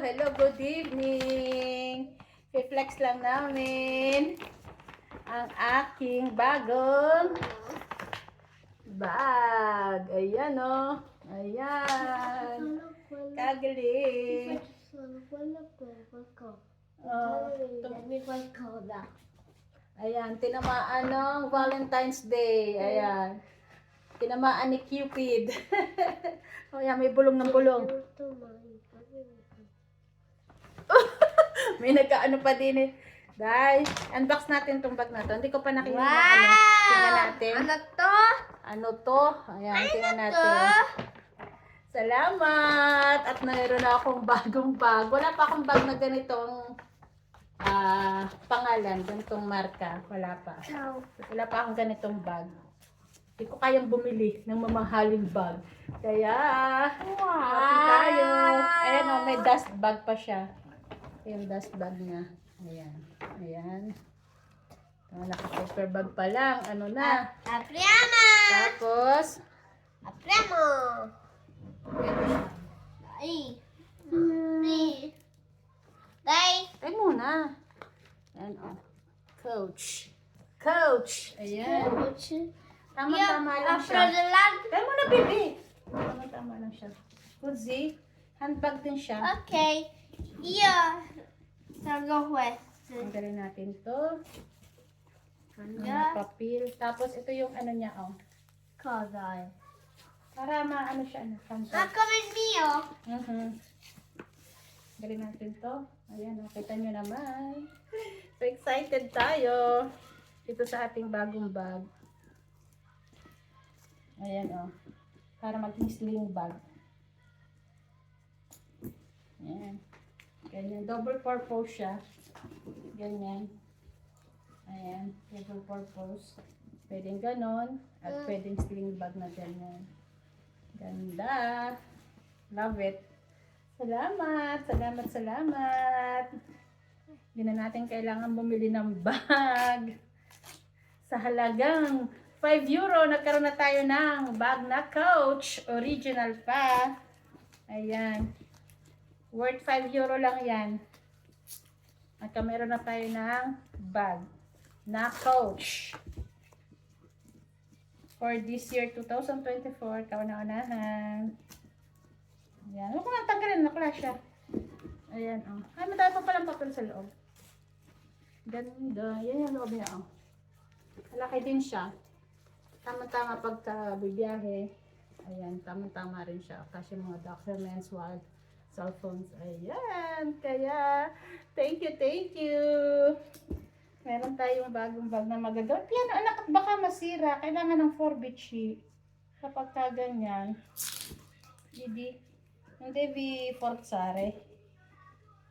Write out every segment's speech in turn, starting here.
hello, good evening. I-flex lang namin ang aking bagong bag. Ayan o. Ayan. Kagaling. Oh, ayan, tinamaan ng Valentine's Day. Ayan. Tinamaan ni Cupid. oh, ayan, may bulong ng bulong. May nagkaano pa din eh. Dahil, unbox natin tong bag na to. Hindi ko pa nakikita Wow! ano. Tingnan natin. Ano to? Ano to? Ayan, tingnan natin. Salamat! At mayroon na akong bagong bag. Wala pa akong bag na ganitong ah pangalan, ganitong marka. Wala pa. Wala pa akong ganitong bag. Hindi ko kayang bumili ng mamahaling bag. Kaya, happy tayo. Ayan o, may dust bag pa siya. Ito yung dust bag niya. Ayan. Ayan. Oh, naka-paper bag pa lang. Ano na. Apriama! Tapos, Apriamo! Ay. Ay. Day. ay muna. Ayan o. Coach. Coach. Ayan. Tama-tama lang After siya. the land. Kaya mo na, baby. Tama-tama lang siya. Kuzi, handbag din siya. Okay. Yeah. Salgo juez. Tanggalin natin to. Hangga. Ang papel. Tapos ito yung ano niya, oh. Kagay. Para maano siya, ano, pantay. Ako min mio. Mhm. Tanggalin natin to. Ayan, oh, kita nyo naman. So excited tayo. Ito sa ating bagong bag. Ayan, oh. Para maging sling bag. Ayan. Ganyan. Double purpose siya. Ganyan. Ayan. Double purpose. Pwedeng ganon. At pwedeng sling bag na ganyan. Ganda. Love it. Salamat. Salamat, salamat. Hindi na natin kailangan bumili ng bag. Sa halagang 5 euro, nagkaroon na tayo ng bag na Coach. Original pa. Ayan. Worth 5 euro lang yan. At meron na tayo ng bag na Coach. For this year, 2024, kauna-unahan. Ayan. Huwag ko nang tanggalin. Nakla siya. Ayan, oh. Ay, madami pa palang papel sa loob. Ganda. Yan yung loob niya, oh. Malaki din siya. Tama-tama pagka bibiyahe. Ayan, tama-tama rin siya. Kasi mga documents, wild cellphones. Ayan. Kaya, thank you, thank you. Meron tayong bagong bag na magagamit. Yan, anak, baka masira. Kailangan ng 4-bit sheet. Kapag ka ganyan. Hindi. Hindi, bi forzare.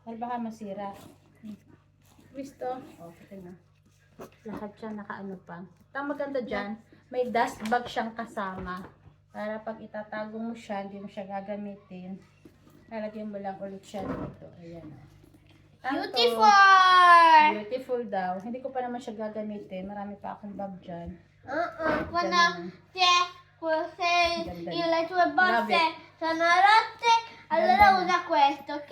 Dahil baka masira. Gusto? Oh, pati na. Lahat siya nakaano pa. Ang maganda dyan, may dust bag siyang kasama. Para pag itatago mo siya, hindi mo siya gagamitin. Lalagyan mo lang ulit siya dito. Ayan. oh. Tanto, Beautiful. Beautiful daw. Hindi ko pa naman siya gagamitin. Marami pa akong bag dyan. Uh-uh. Quando Ganun. te se Ganda. io le tue Love borse sono rotte, allora usa questo, ok?